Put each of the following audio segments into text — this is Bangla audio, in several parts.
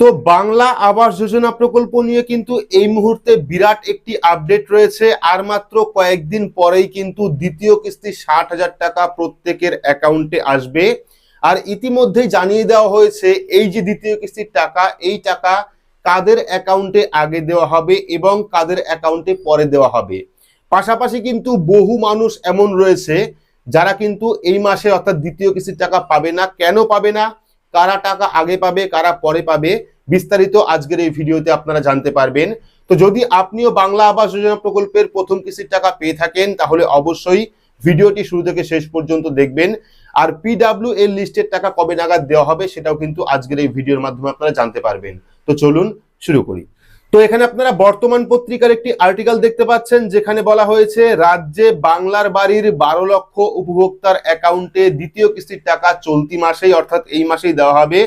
তো বাংলা আবাস যোজনা প্রকল্প নিয়ে কিন্তু এই মুহূর্তে বিরাট একটি আপডেট রয়েছে, আর মাত্র কয়েকদিন পরেই কিন্তু দ্বিতীয় কিস্তি ষাট হাজার টাকা প্রত্যেকের অ্যাকাউন্টে আসবে। আর ইতিমধ্যেই জানিয়ে দেওয়া হয়েছে, এই যে দ্বিতীয় কিস্তির টাকা, এই টাকা কাদের অ্যাকাউন্টে আগে দেওয়া হবে এবং কাদের অ্যাকাউন্টে পরে দেওয়া হবে। পাশাপাশি কিন্তু বহু মানুষ এমন রয়েছে, যারা কিন্তু এই মাসে অর্থাৎ দ্বিতীয় কিস্তির টাকা পাবে না। কেন পাবে না? কারা টাকা আগে পাবে, কারা পরে পাবে, বিস্তারিত আজকের এই ভিডিওতে আপনারা জানতে পারবেন। তো যদি আপনিও বাংলা আবাস যোজনা প্রকল্পের প্রথম কিস্তির টাকা পেয়ে থাকেন, তাহলে অবশ্যই ভিডিওটি শুরু থেকে শেষ পর্যন্ত দেখবেন। আর পিডাব্লিউ এর লিস্টের টাকা কবে নাগাদ দেওয়া হবে, সেটাও কিন্তু আজকের এই ভিডিওর মাধ্যমে আপনারা জানতে পারবেন। তো চলুন শুরু করি। তো এখানে আপনারা বর্তমান পত্রিকার একটি আর্টিকেল দেখতে পাচ্ছেন, যেখানে বলা হয়েছে, রাজ্যে বাংলার বাড়ির বারো লক্ষ উপভোক্তার অ্যাকাউন্টে দ্বিতীয় কিস্তির টাকা চলতি মাসেই, অর্থাৎ এই মাসেই দেওয়া হবে।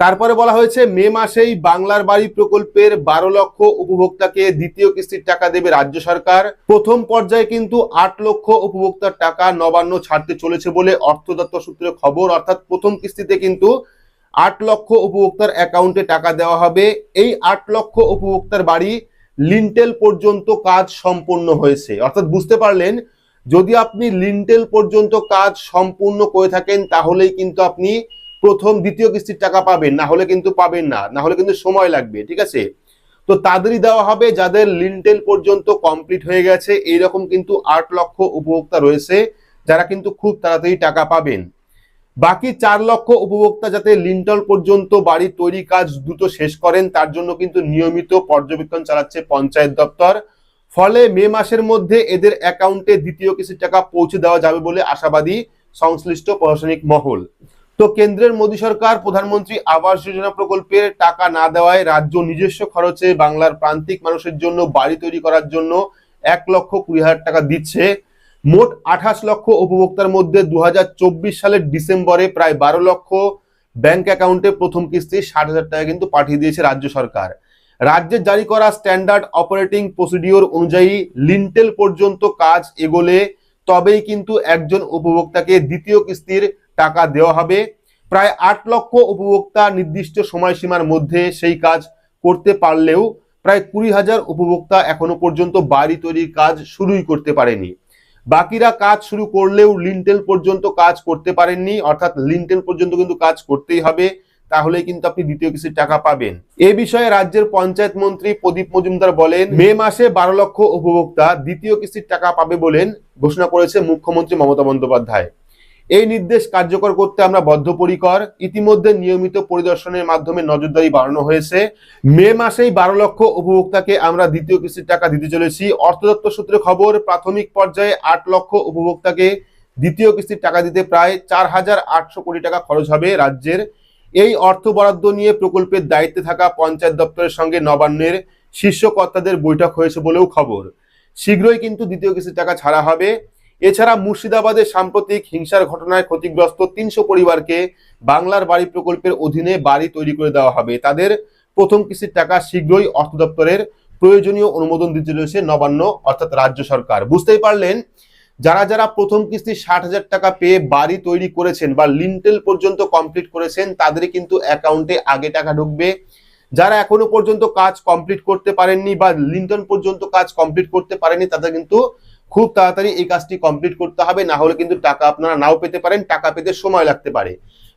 তারপরে বলা হয়েছে, মে মাসেই বাংলার বাড়ি প্রকল্পের বারো লক্ষ উপভোক্তাকে দ্বিতীয় কিস্তির টাকা দেবে রাজ্য সরকার। প্রথম পর্যায়ে কিন্তু আট লক্ষ উপভোক্তার টাকা নবান্ন ছাড়তে চলেছে বলে অর্থ দপ্তর সূত্রে খবর, অর্থাৎ প্রথম কিস্তিতে কিন্তু আট লক্ষ উপভোক্তার অ্যাকাউন্টে টাকা দেওয়া হবে। এই আট লক্ষ উপভোক্তার বাড়ি লিন্টেল পর্যন্ত কাজ সম্পূর্ণ হয়েছে। অর্থাৎ বুঝতে পারলেন, যদি আপনি লিন্টেল পর্যন্ত কাজ সম্পূর্ণ করে থাকেন, তাহলেই কিন্তু আপনি প্রথম, দ্বিতীয় কিস্তির টাকা পাবেন। না হলে কিন্তু পাবেন না। না হলে কিন্তু সময় লাগবে, ঠিক আছে? তো তাদেরই দেওয়া হবে, যাদের লিন্টেল পর্যন্ত কমপ্লিট হয়ে গেছে। এইরকম কিন্তু আট লক্ষ উপভোক্তা রয়েছে, যারা কিন্তু খুব তাড়াতাড়ি টাকা পাবেন। বাকি চার লক্ষ উপভোক্তা যাতে লিন্টল পর্যন্ত বাড়ি তৈরি কাজ দ্রুত শেষ করেন, তার জন্য কিন্তু নিয়মিত পর্যবেক্ষণ চালাচ্ছে পঞ্চায়েত দপ্তর। ফলে মে মাসের মধ্যে এদের অ্যাকাউন্টে দ্বিতীয় কিস্তির টাকা পৌঁছে দেওয়া যাবে বলে আশাবাদী সংশ্লিষ্ট প্রশাসনিক মহল। তো কেন্দ্রের মোদী সরকার প্রধানমন্ত্রী আবাস যোজনা প্রকল্পের টাকা না দেওয়ায় রাজ্য নিজস্ব খরচে বাংলার প্রান্তিক মানুষের জন্য বাড়ি তৈরি করার জন্য এক লক্ষ কুড়ি হাজার টাকা দিচ্ছে। মোট আঠাশ লক্ষ উপভোক্তার মধ্যে দু হাজার চব্বিশ সালের ডিসেম্বরে প্রায় বারো লক্ষ ব্যাংক অ্যাকাউন্টে প্রথম কিস্তি ষাট হাজার টাকা কিন্তু পাঠিয়ে দিয়েছে রাজ্য সরকার। রাজ্যের জারি করা স্ট্যান্ডার্ড অপারেটিং প্রসিডিওর অনুযায়ী লিন্টেল পর্যন্ত কাজ এগোলে তবেই কিন্তু একজন উপভোক্তাকে দ্বিতীয় কিস্তির টাকা দেওয়া হবে। প্রায় আট লক্ষ উপভোক্তা নির্দিষ্ট সময়সীমার মধ্যে সেই কাজ করতে পারলেও প্রায় কুড়ি হাজার উপভোক্তা এখনও পর্যন্ত বাড়ি তৈরির কাজ শুরুই করতে পারেনি। বাকিরা কাজ শুরু করলেও লিন্টেল পর্যন্ত কাজ করতে পারেননি, অর্থাৎ লিন্টেল পর্যন্ত কিন্তু কাজ করতেই হবে তাহলে কিন্তু আপনি দ্বিতীয় কিস্তির টাকা পাবেন। এ বিষয়ে রাজ্যের পঞ্চায়েত মন্ত্রী প্রদীপ মজুমদার বলেন, মে মাসে বারো লক্ষ উপভোক্তা দ্বিতীয় কিস্তির টাকা পাবে বলেন ঘোষণা করেছে মুখ্যমন্ত্রী মমতা বন্দ্যোপাধ্যায়। এই নির্দেশ কার্যকর করতে আমরা বদ্ধপরিকর। ইতিমধ্যে নিয়মিত পরিদর্শনের মাধ্যমে নজরদারি বাড়ানো হয়েছে। মে মাসেই বারো লক্ষ উপভোক্তাকে আমরা দ্বিতীয় কিস্তির টাকা দিতে চলেছি। অর্থ দপ্তর সূত্রে খবর, প্রাথমিক পর্যায়ে আট লক্ষ উপভোক্তাকে দ্বিতীয় কিস্তির টাকা দিতে প্রায় চার হাজার আটশো কোটি টাকা খরচ হবে রাজ্যের। এই অর্থ বরাদ্দ নিয়ে প্রকল্পের দায়িত্বে থাকা পঞ্চায়েত দপ্তরের সঙ্গে নবান্নের শীর্ষ কর্তাদের বৈঠক হয়েছে বলেও খবর। শীঘ্রই কিন্তু দ্বিতীয় কিস্তির টাকা ছাড়া হবে। এছাড়া মুর্শিদাবাদে সাম্প্রতিক হিংসার ঘটনায় ক্ষতিগ্রস্ত তিনশো পরিবারকে বাংলার বাড়ি প্রকল্পের অধীনে বাড়ি তৈরি করে দেওয়া হবে। তাদের প্রথম কিস্তির টাকা শীঘ্রই অর্থ দপ্তরের প্রয়োজনীয় অনুমোদন দিতে রয়েছে নবান্ন, অর্থাৎ রাজ্য সরকার। বুঝতেই পারলেন, যারা যারা প্রথম কিস্তি ষাট হাজার টাকা পেয়ে বাড়ি তৈরি করেছেন বা লিন্টেল পর্যন্ত কমপ্লিট করেছেন তাদের কিন্তু অ্যাকাউন্টে আগে টাকা ঢুকবে। যারা এখনও পর্যন্ত কাজ কমপ্লিট করতে পারেননি বা লিন্টন পর্যন্ত কাজ কমপ্লিট করতে পারেনি তাদের কিন্তু খুব তাড়াতাড়ি এই কাজটি কমপ্লিট করতে হবে, না হলে কিন্তু টাকা আপনারা নাও পেতে পারেন, টাকা পেতে সময় লাগতে পারে।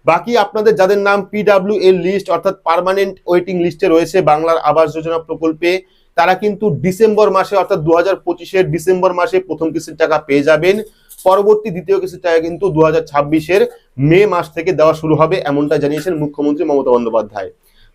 বাকি আপনাদের যাদের নাম পিডাব্লিউ এর লিস্ট অর্থাৎ পার্মানেন্ট ওয়েটিং লিস্টে রয়েছে বাংলার আবাস যোজনা প্রকল্পে, তারা কিন্তু ডিসেম্বর মাসে অর্থাৎ দু হাজার পঁচিশের ডিসেম্বর মাসে প্রথম কিস্তির টাকা পেয়ে যাবেন। পরবর্তী দ্বিতীয় কিস্তির টাকা কিন্তু দু হাজার মে মাস থেকে দেওয়া শুরু হবে, এমনটা জানিয়েছেন মুখ্যমন্ত্রী মমতা বন্দ্যোপাধ্যায়।